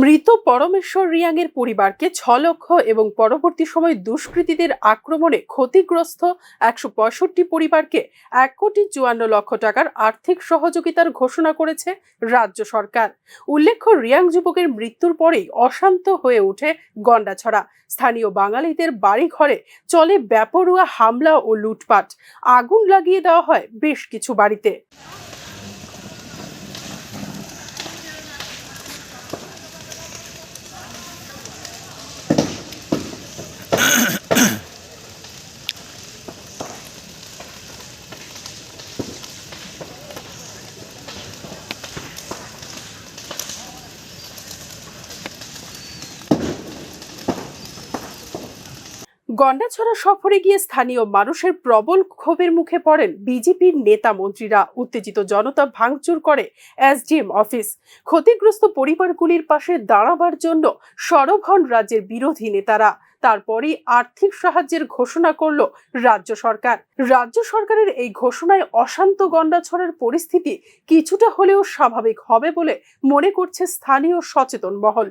মৃত পরমেশ্বর রিয়াংয়ের পরিবারকে ছ লক্ষ এবং পরবর্তী সময় দুষ্কৃতীদের আক্রমণে ক্ষতিগ্রস্ত একশো পঁয়ষট্টি পরিবারকে এক কোটি চুয়ান্ন লক্ষ টাকার আর্থিক সহযোগিতার ঘোষণা করেছে রাজ্য সরকার। উল্লেখ্য, রিয়াং যুবকের মৃত্যুর পরেই অশান্ত হয়ে ওঠে গন্ডাছড়া। স্থানীয় বাঙালিদের বাড়িঘরে চলে ব্যাপরুয়া হামলা ও লুটপাট। আগুন লাগিয়ে দেওয়া হয় বেশ কিছু বাড়িতে। গন্ডাছড়া সফরে গিয়ে স্থানীয় মানুষের প্রবল ক্ষোভের মুখে পড়েন বিজেপির নেতা মন্ত্রীরা। উত্তেজিত জনতা ভাঙচুর করে এসডিএম অফিস। ক্ষতিগ্রস্ত পরিবারগুলির পাশে দাঁড়াবার জন্য সরব রাজ্যের বিরোধী নেতারা। তারপরই আর্থিক সাহায্যের ঘোষণা করল রাজ্য সরকার। রাজ্য সরকারের এই ঘোষণায় অশান্ত গন্ডাছড়ের পরিস্থিতি কিছুটা হলেও স্বাভাবিক হবে বলে মনে করছে স্থানীয় সচেতন মহল।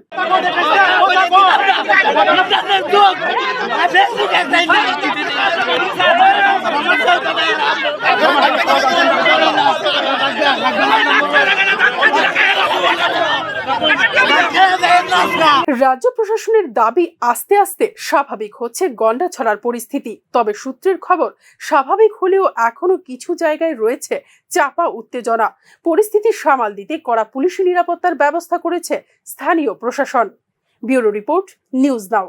রাজ্য প্রশাসনের দাবি আস্তে আস্তে স্বাভাবিক হচ্ছে গন্ডা ছড়ার পরিস্থিতি। তবে সূত্রের খবর, স্বাভাবিক হলেও এখনও কিছু জায়গায় রয়েছে চাপা উত্তেজনা। পরিস্থিতি সামাল দিতে করা পুলিশি নিরাপত্তার ব্যবস্থা করেছে স্থানীয় প্রশাসন। Bureau report, news now.